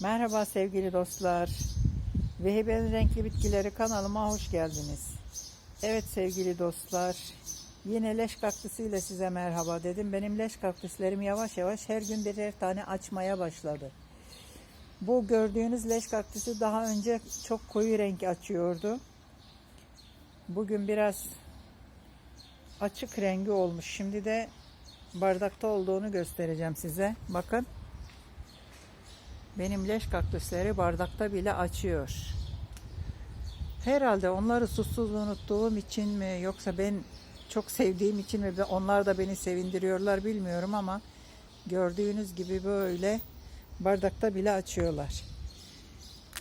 Merhaba sevgili dostlar. Vehibe'nin Renkli Bitkileri kanalıma hoş geldiniz. Evet sevgili dostlar. Yine leş kaktüsüyle size merhaba dedim. Benim leş kaktüslerim yavaş yavaş her gün birer tane açmaya başladı. Bu gördüğünüz leş kaktüsü daha önce çok koyu renk açıyordu. Bugün biraz açık rengi olmuş. Şimdi de bardakta olduğunu göstereceğim size. Bakın. Benim leş kaktüsleri bardakta bile açıyor. Herhalde onları susuz unuttuğum için mi yoksa ben çok sevdiğim için mi onlar da beni sevindiriyorlar bilmiyorum ama gördüğünüz gibi böyle bardakta bile açıyorlar.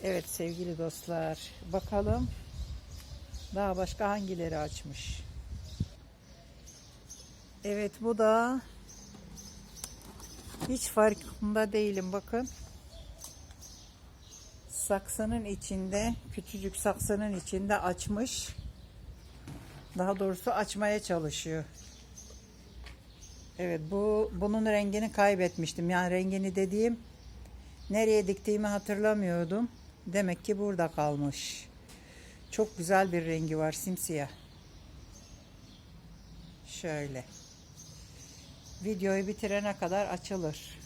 Evet sevgili dostlar bakalım daha başka hangileri açmış. Evet bu da hiç farkında değilim bakın saksının içinde küçücük saksının içinde açmış. Daha doğrusu açmaya çalışıyor. Evet bu bunun rengini kaybetmiştim. Yani rengini dediğim nereye diktiğimi hatırlamıyordum. Demek ki burada kalmış. Çok güzel bir rengi var simsiyah. Şöyle. Videoyu bitirene kadar açılır.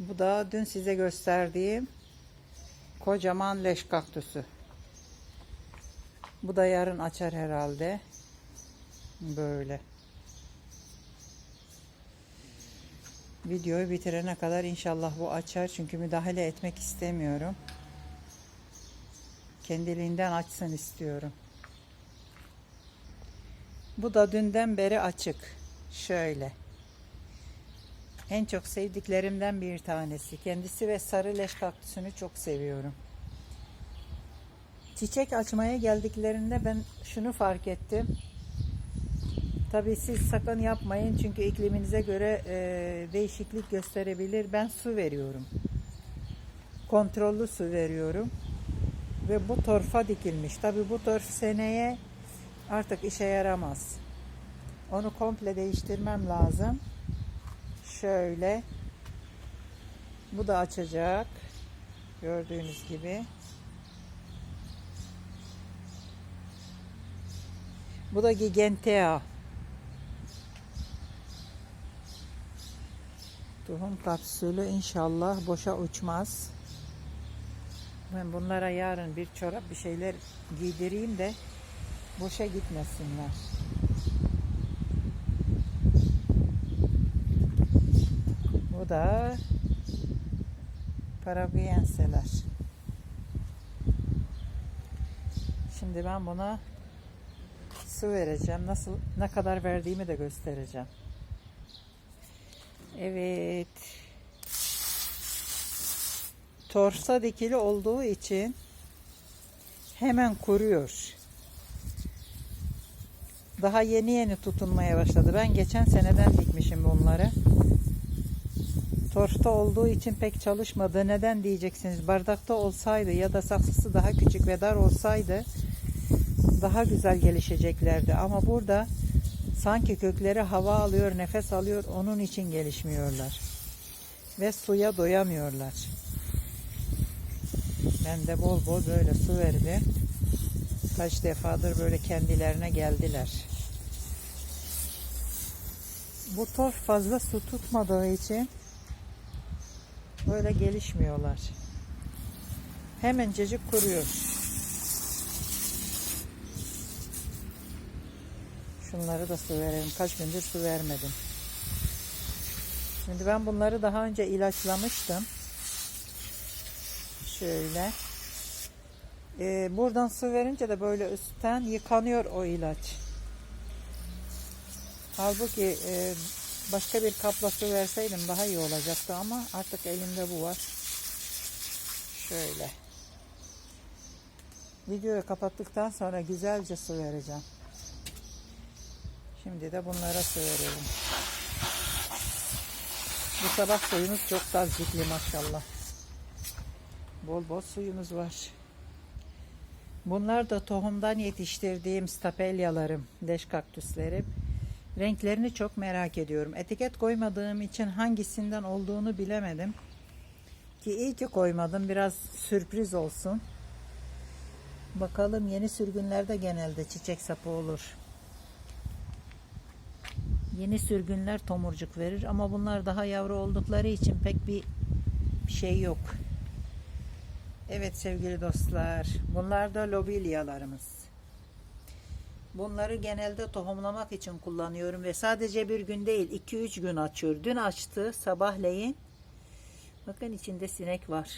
Bu da dün size gösterdiğim kocaman leş kaktüsü. Bu da yarın açar herhalde. Böyle. Videoyu bitirene kadar inşallah bu açar. Çünkü müdahale etmek istemiyorum. Kendiliğinden açsın istiyorum. Bu da dünden beri açık. Şöyle. En çok sevdiklerimden bir tanesi. Kendisi ve sarı leş kaktüsünü çok seviyorum. Çiçek açmaya geldiklerinde ben şunu fark ettim. Tabii siz sakın yapmayın çünkü ikliminize göre e, değişiklik gösterebilir. Ben su veriyorum. Kontrollü su veriyorum. Ve bu torfa dikilmiş. Tabii bu torf seneye artık işe yaramaz. Onu komple değiştirmem lazım. Şöyle. Bu da açacak. Gördüğünüz gibi. Bu da Gigantea. Tohum kapsülü inşallah boşa uçmaz. Ben bunlara yarın bir çorap bir şeyler giydireyim de boşa gitmesinler. Da parabiyenseler. Şimdi ben buna su vereceğim. Nasıl ne kadar verdiğimi de göstereceğim. Evet. Torsa dikili olduğu için hemen kuruyor. Daha yeni yeni tutunmaya başladı. Ben geçen seneden dikmişim bunları. Torfta olduğu için pek çalışmadı. Neden diyeceksiniz? Bardakta olsaydı ya da saksısı daha küçük ve dar olsaydı daha güzel gelişeceklerdi. Ama burada sanki kökleri hava alıyor, nefes alıyor. Onun için gelişmiyorlar. Ve suya doyamıyorlar. Ben de bol bol böyle su verdim. Kaç defadır böyle kendilerine geldiler. Bu torf fazla su tutmadığı için böyle gelişmiyorlar. Hemencecik kuruyor. Şunları da su verelim. Kaç gündür su vermedim. Şimdi ben bunları daha önce ilaçlamıştım. Şöyle. Ee, buradan su verince de böyle üstten yıkanıyor o ilaç. Halbuki e, başka bir kapla su verseydim daha iyi olacaktı ama artık elimde bu var. Şöyle. Videoyu kapattıktan sonra güzelce su vereceğim. Şimdi de bunlara su verelim. Bu sabah suyumuz çok tazikli maşallah. Bol bol suyumuz var. Bunlar da tohumdan yetiştirdiğim stapelyalarım, leş kaktüslerim. Renklerini çok merak ediyorum. Etiket koymadığım için hangisinden olduğunu bilemedim. Ki iyi ki koymadım. Biraz sürpriz olsun. Bakalım yeni sürgünlerde genelde çiçek sapı olur. Yeni sürgünler tomurcuk verir ama bunlar daha yavru oldukları için pek bir şey yok. Evet sevgili dostlar, bunlar da lobilyalarımız. Bunları genelde tohumlamak için kullanıyorum ve sadece bir gün değil 2-3 gün açıyor. Dün açtı sabahleyin. Bakın içinde sinek var.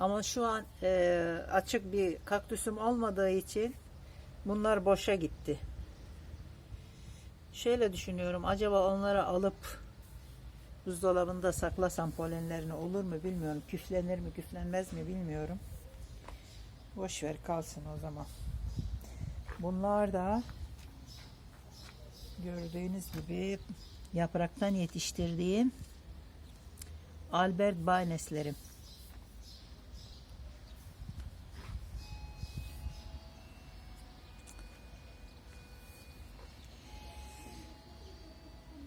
Ama şu an e, açık bir kaktüsüm olmadığı için bunlar boşa gitti. Şöyle düşünüyorum acaba onları alıp buzdolabında saklasam polenlerini olur mu bilmiyorum. Küflenir mi küflenmez mi bilmiyorum. Boş ver kalsın o zaman. Bunlar da gördüğünüz gibi yapraktan yetiştirdiğim Albert Bayneslerim.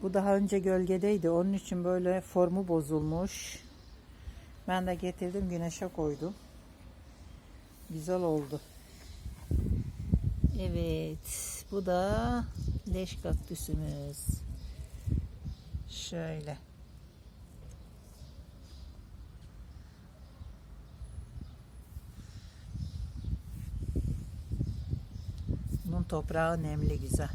Bu daha önce gölgedeydi. Onun için böyle formu bozulmuş. Ben de getirdim güneşe koydum. Güzel oldu. Evet. Bu da leş kaktüsümüz. Şöyle. Bunun toprağı nemli güzel.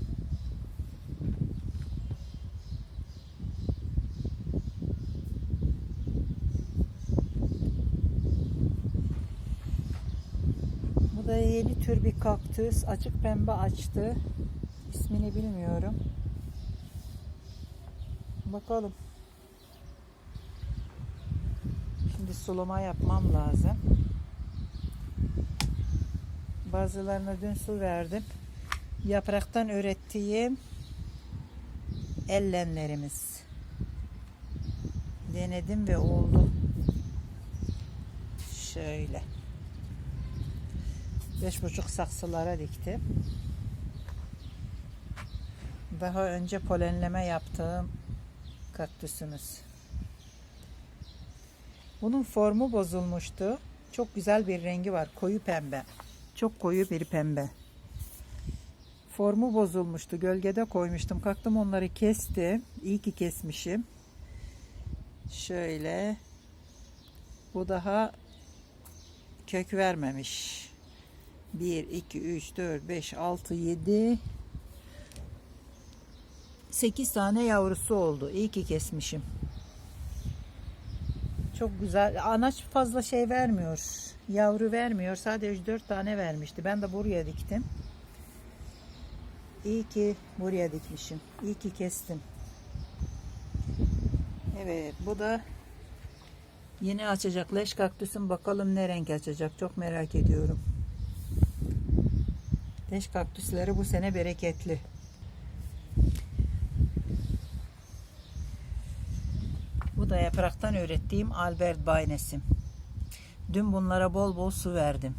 Bu da yeni tür bir kaktüs. Açık pembe açtı. İsmini bilmiyorum. Bakalım. Şimdi sulama yapmam lazım. Bazılarına dün su verdim. Yapraktan ürettiğim ellenlerimiz. Denedim ve oldu. Şöyle. Beş buçuk saksılara diktim. Daha önce polenleme yaptığım kaktüsümüz. Bunun formu bozulmuştu. Çok güzel bir rengi var. Koyu pembe. Çok koyu bir pembe. Formu bozulmuştu. Gölgede koymuştum. Kalktım onları kestim. İyi ki kesmişim. Şöyle. Bu daha kök vermemiş. 1, 2, 3, 4, 5, 6, 7 8 tane yavrusu oldu. İyi ki kesmişim. Çok güzel. Anaç fazla şey vermiyor. Yavru vermiyor. Sadece 4 tane vermişti. Ben de buraya diktim. İyi ki buraya dikmişim. İyi ki kestim. Evet bu da yeni açacak leş kaktüsün. Bakalım ne renk açacak. Çok merak ediyorum. Leş kaktüsleri bu sene bereketli. Bu da yapraktan ürettiğim Albert Baynesim. Dün bunlara bol bol su verdim.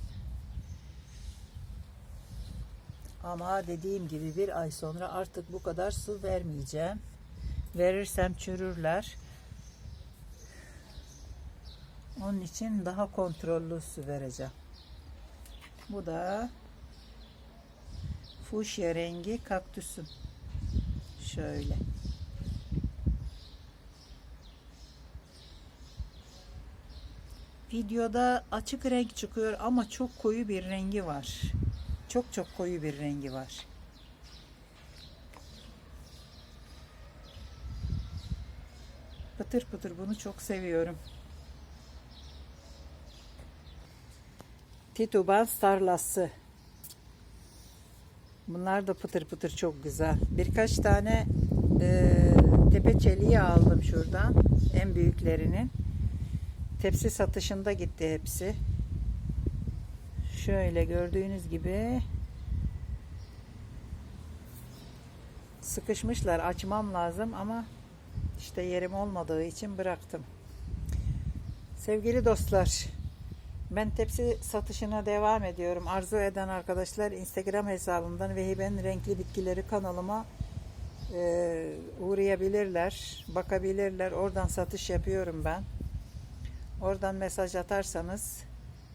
Ama dediğim gibi bir ay sonra artık bu kadar su vermeyeceğim. Verirsem çürürler. Onun için daha kontrollü su vereceğim. Bu da fuşya rengi kaktüsüm. Şöyle. Videoda açık renk çıkıyor ama çok koyu bir rengi var. Çok çok koyu bir rengi var. Pıtır pıtır bunu çok seviyorum. Tituban tarlası. Bunlar da pıtır pıtır çok güzel. Birkaç tane e, tepe çeliği aldım şuradan. En büyüklerinin. Tepsi satışında gitti hepsi. Şöyle gördüğünüz gibi sıkışmışlar. Açmam lazım ama işte yerim olmadığı için bıraktım. Sevgili dostlar, ben tepsi satışına devam ediyorum. Arzu eden arkadaşlar Instagram hesabımdan Vehiben Renkli Bitkileri kanalıma e, uğrayabilirler, bakabilirler. Oradan satış yapıyorum ben. Oradan mesaj atarsanız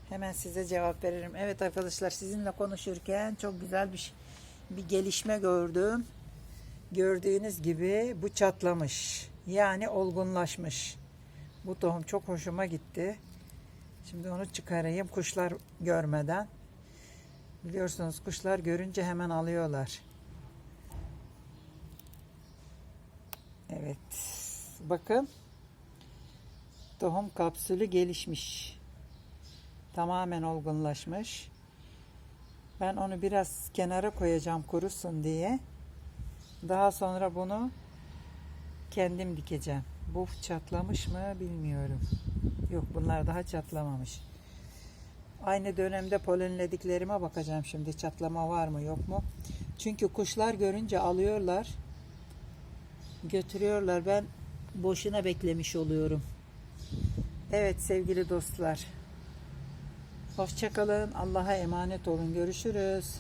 hemen size cevap veririm. Evet arkadaşlar sizinle konuşurken çok güzel bir bir gelişme gördüm. Gördüğünüz gibi bu çatlamış. Yani olgunlaşmış. Bu tohum çok hoşuma gitti. Şimdi onu çıkarayım kuşlar görmeden. Biliyorsunuz kuşlar görünce hemen alıyorlar. Evet. Bakın. Tohum kapsülü gelişmiş. Tamamen olgunlaşmış. Ben onu biraz kenara koyacağım kurusun diye. Daha sonra bunu kendim dikeceğim. Bu çatlamış mı bilmiyorum. Yok bunlar daha çatlamamış. Aynı dönemde polenlediklerime bakacağım şimdi çatlama var mı yok mu? Çünkü kuşlar görünce alıyorlar. Götürüyorlar. Ben boşuna beklemiş oluyorum. Evet sevgili dostlar. Hoşçakalın. Allah'a emanet olun. Görüşürüz.